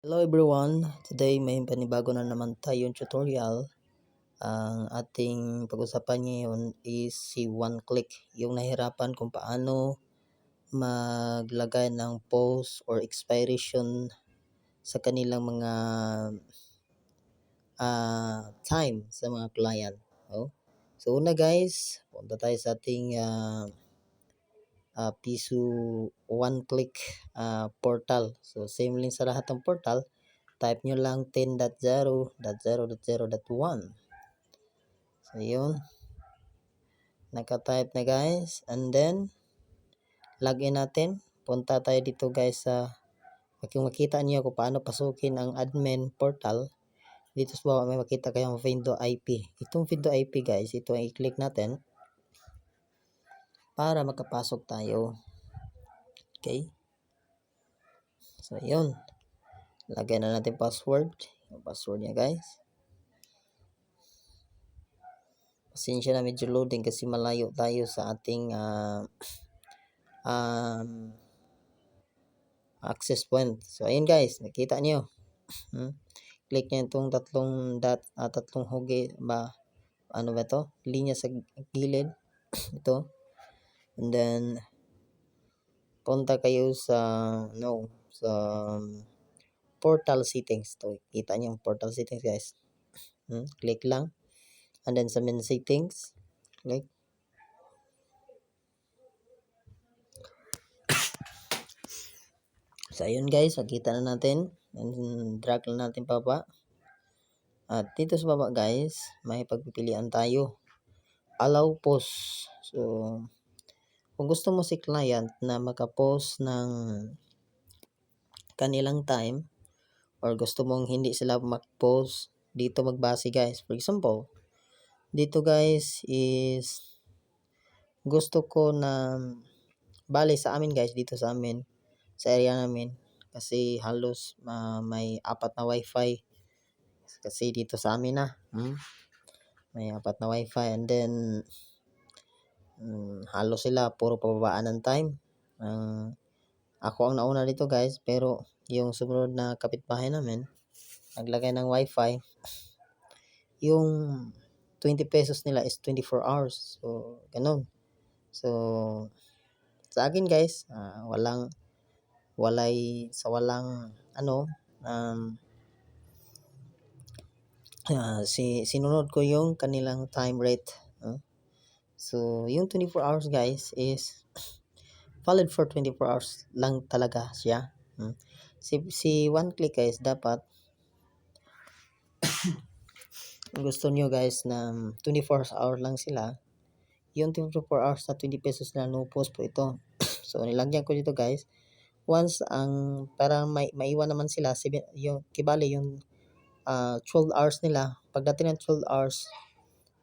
Hello everyone! Today may panibago na naman tayong tutorial. Ang ating pag-usapan ngayon is si one click. Yung nahirapan kung paano maglagay ng post or expiration sa kanilang mga ah, time sa mga client. Oh. So una guys, punta tayo sa ating ah, ah, Piso one click ah, portal. So same link sa lahat ng portal. Type nyo lang 10.0.0.0.1. So yun. Naka-type na guys. And then, login natin. Punta tayo dito guys sa kung makita niyo kung paano pasukin ang admin portal. Dito sa baba may makita kayong Vindo IP. Itong Vindo IP guys, ito ang i-click natin para makapasok tayo. Okay? So, yun. Lagyan na natin password. Yung password niya guys. Pasensya na medyo loading kasi malayo tayo sa ating ah, um, access point. So, ayun guys. Nakita niyo. Hmm? Click niyo itong tatlong dot, ah, tatlong hugi ba ano ba to? Linya sa gilid. ito. And then, punta kayo sa, no, sa portal settings. To, kita niyo yung portal settings guys. Hmm? Click lang. And then sa main settings, click. So, ayun guys, nakita na natin. And drag lang natin papa. At dito sa baba guys, may pagpipilian tayo. Allow post. So, kung gusto mo si client na makapost ng kanilang time or gusto mong hindi sila mag-post, dito magbase guys. For example, dito guys is gusto ko na bali sa amin guys, dito sa amin, sa area namin, kasi halos uh, may apat na wifi kasi dito sa amin na hmm? may apat na wifi and then um, halos sila puro pababaan ng time. Uh, ako ang nauna dito guys pero yung sumunod na kapitbahay namin naglagay ng wifi yung 20 pesos nila is 24 hours. So ganun. So sa akin guys uh, walang walay sa walang ano um, uh, si sinunod ko yung kanilang time rate uh. So yung 24 hours guys is valid for 24 hours lang talaga siya. Uh. si si one click guys dapat gusto nyo guys na 24 hours lang sila. Yung 24 hours na 20 pesos na no post po ito. So nilagyan ko dito guys. Once ang para may maiwan naman sila seven, yung kibali yung uh, ah, 12 hours nila. Pagdating ng 12 hours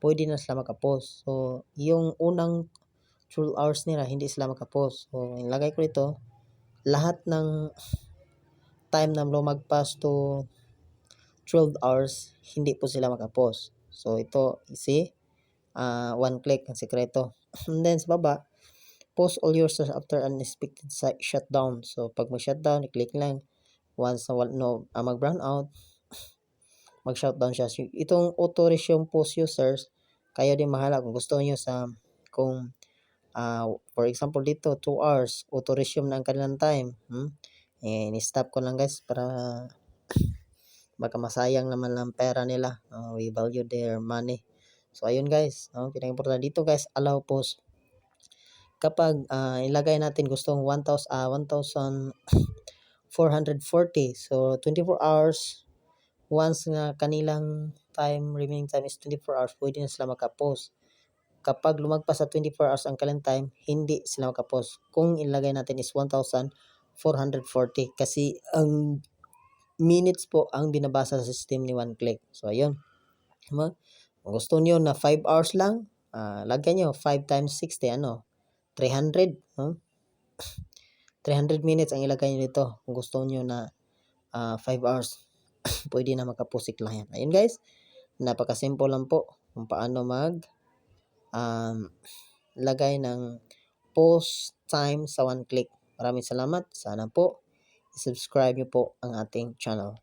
pwede na sila makapost so yung unang 12 hours nila hindi sila makapost so ilagay ko dito lahat ng time na lumagpas to 12 hours hindi po sila makapost so ito si uh, one click ang sekreto and then sa baba post all users after unexpected shutdown. So, pag mag-shutdown, i-click lang. Once na no, uh, mag-brown out, mag-shutdown siya. Itong resume post users, kayo din mahala kung gusto niyo sa, kung, uh, for example dito, 2 hours, resume na ang kanilang time. Hmm? Eh, ni-stop ko lang guys para baka masayang naman lang pera nila. Uh, we value their money. So, ayun guys. No? Pinag-importante dito guys, allow post kapag uh, ilagay natin gustong 1,000 uh, 1,440 so 24 hours once nga kanilang time remaining time is 24 hours pwede na sila makapost kapag lumagpas sa 24 hours ang kanilang time hindi sila makapost kung ilagay natin is 1,440 kasi ang minutes po ang binabasa sa system ni one click so ayun. Kung gusto niyo na 5 hours lang uh, lagyan niyo 5 times 60 ano 300 no? 300 minutes ang ilagay nyo dito. Kung gusto nyo na uh, ah, 5 hours pwede na makapost si client ayun guys. Napaka-simple lang po kung paano mag um, lagay ng post time sa one click. Maraming salamat. Sana po subscribe nyo po ang ating channel.